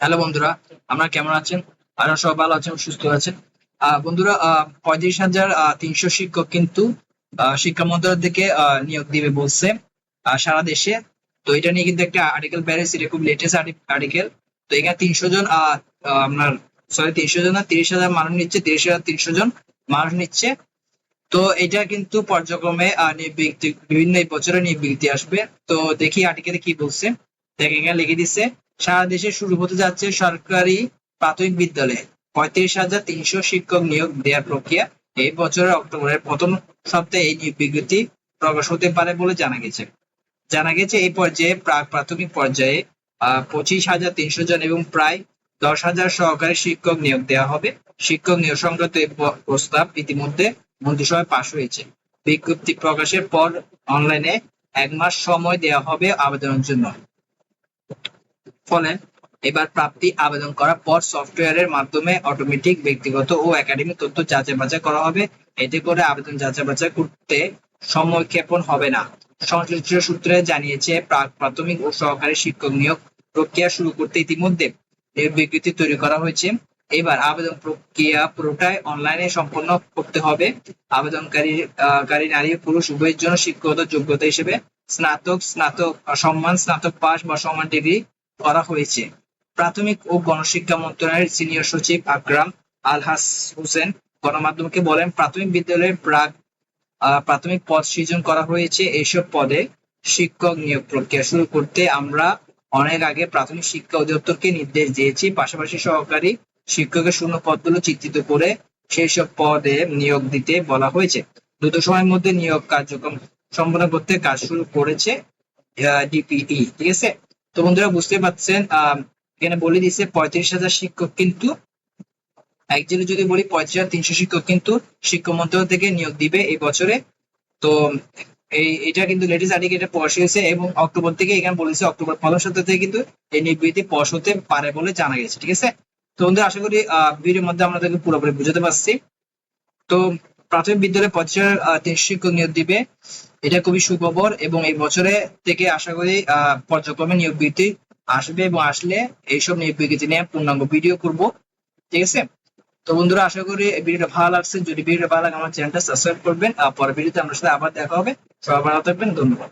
Hello বন্ধুরা আমরা কেমন আছেন? আপনারা সব ভালো আছেন, সুস্থ আছেন। বন্ধুরা পঁয়ত্রিশ হাজার তিনশো শিক্ষক কিন্তু শিক্ষা মন্ত্রণালয় থেকে নিয়োগ দিবে বলছে সারা দেশে। তো এটা নিয়ে কিন্তু একটা আর্টিকেল বেরিয়েছে এটা খুব লেটেস্ট আর্টিকেল তো এখানে তিনশো জন আপনার সরি তিনশো জন তিরিশ হাজার মানুষ নিচ্ছে, তিরিশ হাজার তিনশো জন মানুষ নিচ্ছে। তো এটা কিন্তু পর্যায়ক্রমে বিভিন্ন বছরে নিয়োগ বিজ্ঞপ্তি আসবে। তো দেখি আর্টিকেলে কি বলছে। দেখ এখানে লিখে দিচ্ছে সারা দেশে শুরু হতে যাচ্ছে সরকারি প্রাথমিক বিদ্যালয়ে। পঁয়ত্রিশ হাজার তিনশো শিক্ষক নিয়োগ দেওয়ার প্রক্রিয়া এই বছরের অক্টোবরের প্রথম সপ্তাহে এই নিয়োগ বিজ্ঞপ্তি প্রকাশ হতে পারে বলে জানা গেছে। জানা গেছে এই পর্যায়ে প্রাক প্রাথমিক পর্যায়ে পঁচিশ হাজার তিনশো জন এবং প্রায় দশ হাজার সহকারী শিক্ষক নিয়োগ দেওয়া হবে। শিক্ষক নিয়োগ সংক্রান্ত এই প্রস্তাব ইতিমধ্যে মন্ত্রিসভায় পাশ হয়েছে। বিজ্ঞপ্তি প্রকাশের পর অনলাইনে এক মাস সময় দেওয়া হবে আবেদনের জন্য। ফলে এবার প্রাপ্তি আবেদন করার পর সফটওয়্যারের মাধ্যমে অটোমেটিক ব্যক্তিগত ও একাডেমিক তথ্য যাচাই বাছাই করা হবে। এতে করে আবেদন যাচাই বাছাই করতে সময় ক্ষেপণ হবে না। সংশ্লিষ্ট সূত্রে জানিয়েছে, প্রাক প্রাথমিক ও সহকারী শিক্ষক নিয়োগ প্রক্রিয়া শুরু করতে ইতিমধ্যে বিজ্ঞপ্তি তৈরি করা হয়েছে। এবার আবেদন প্রক্রিয়া পুরোটাই অনলাইনে সম্পন্ন করতে হবে। আবেদনকারী কারী নারী পুরুষ উভয়ের জন্য শিক্ষাগত যোগ্যতা হিসেবে স্নাতক স্নাতক, সম্মান স্নাতক পাস বা সম্মান ডিগ্রি করা হয়েছে। প্রাথমিক ও গণশিক্ষা মন্ত্রণালয়ের সিনিয়র সচিব আকরাম আলহাস হোসেন গণমাধ্যমকে বলেন, প্রাথমিক বিদ্যালয়ের প্রাক প্রাথমিক পদ সৃজন করা হয়েছে। এইসব পদে শিক্ষক নিয়োগ প্রক্রিয়া শুরু করতে আমরা অনেক আগে প্রাথমিক শিক্ষা অধিদপ্তরকে নির্দেশ দিয়েছি। পাশাপাশি সহকারী শিক্ষকের শূন্য পদগুলো চিত্রিত করে সেই সব পদে নিয়োগ দিতে বলা হয়েছে। দ্রুত সময়ের মধ্যে নিয়োগ কার্যক্রম সম্পন্ন করতে কাজ শুরু করেছে ডিপিই, ঠিক আছে? তো বন্ধুরা বুঝতে পারছেন এখানে বলে দিচ্ছে পঁয়ত্রিশ হাজার শিক্ষক কিন্তু একজনে যদি বলি পঁয়ত্রিশ হাজার তিনশো শিক্ষক কিন্তু শিক্ষা মন্ত্রণালয় থেকে নিয়োগ দিবে এই বছরে। তো এই, এটা কিন্তু লেটেস্ট আর্টিকেল এটা পাস হয়েছে এবং অক্টোবর থেকে এখানে বলেছে অক্টোবর প্রথম সপ্তাহ থেকে কিন্তু এই নিয়োগবিধি পাস হতে পারে বলে জানা গেছে, ঠিক আছে? তো বন্ধুরা আশা করি ভিডিওর মধ্যে আপনাদেরকে পুরোপুরি বুঝাতে পারছি। তো প্রাথমিক বিদ্যালয়ে পঁচিশ হাজার তিনশো শিক্ষক নিয়োগ দিবে। এটা খুবই সুখবর এবং এই বছরে থেকে আশা করি পর্যায়ক্রমে নিয়োগ বিজ্ঞপ্তি আসবে এবং আসলে এইসব নিয়োগ বিজ্ঞপ্তি নিয়ে পূর্ণাঙ্গ ভিডিও করব। ঠিক আছে? তো বন্ধুরা, আশা করি ভিডিওটা ভালো লাগছে। যদি ভিডিওটা ভালো লাগে, আমার চ্যানেলটা সাবস্ক্রাইব করবেন। আর পরের ভিডিওতে আপনার সাথে আবার দেখা হবে। সবাই ভালো থাকবেন। ধন্যবাদ।